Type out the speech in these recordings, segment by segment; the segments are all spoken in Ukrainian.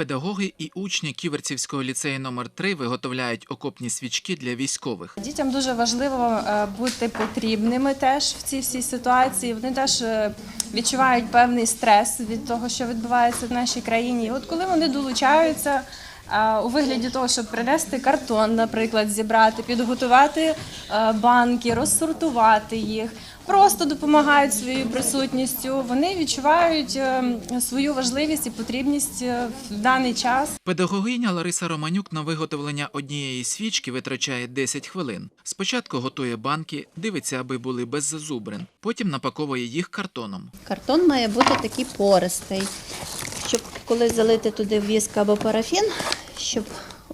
Педагоги і учні Ківерцівського ліцею номер 3 виготовляють окопні свічки для військових. Дітям дуже важливо е, бути потрібними теж в цій всій ситуації. Вони теж е, відчувають певний стрес від того, що відбувається в нашій країні. І от коли вони долучаються у вигляді того, щоб принести картон, наприклад, зібрати, підготувати е, банки, розсортувати їх, просто допомагають своєю присутністю. Вони відчувають е, свою важливість і потрібність е, в даний час. Педагогиня Лариса Романюк на виготовлення однієї свічки витрачає 10 хвилин. Спочатку готує банки, дивиться, аби були без зазубрин, потім напаковує їх картоном. Картон має бути такий пористий, щоб коли залити туди віск або парафін, щоб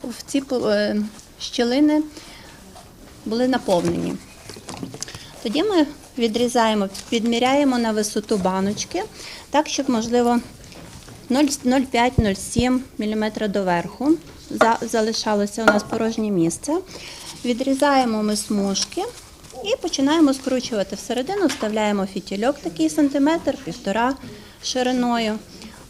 в ці е, щілини були наповнені. Тоді ми відрізаємо, підміряємо на висоту баночки, так, щоб, можливо, 0,5-0,7 мм доверху залишалося у нас порожнє місце. Відрізаємо ми смужки і починаємо скручувати. Всередину вставляємо фітільок такий сантиметр, півтора шириною.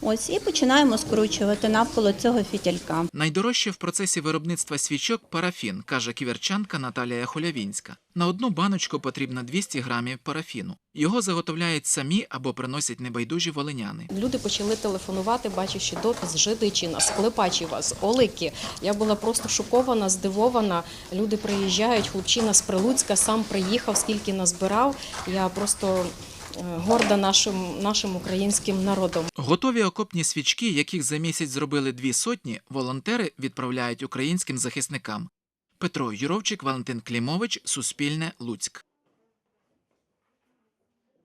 Ось і починаємо скручувати навколо цього фітілька. Найдорожче в процесі виробництва свічок парафін, каже ківерчанка Наталія Холявінська. На одну баночку потрібно 200 грамів парафіну. Його заготовляють самі або приносять небайдужі волиняни. Люди почали телефонувати, бачачи допис Жидичина, Склепачева, з Олики. Я була просто шокована, здивована. Люди приїжджають, хлопчина з Прилуцька сам приїхав, скільки назбирав. Я просто горда нашим, нашим українським народом. Готові окопні свічки, яких за місяць зробили дві сотні, волонтери відправляють українським захисникам. Петро Юровчик, Валентин Клімович, Суспільне, Луцьк.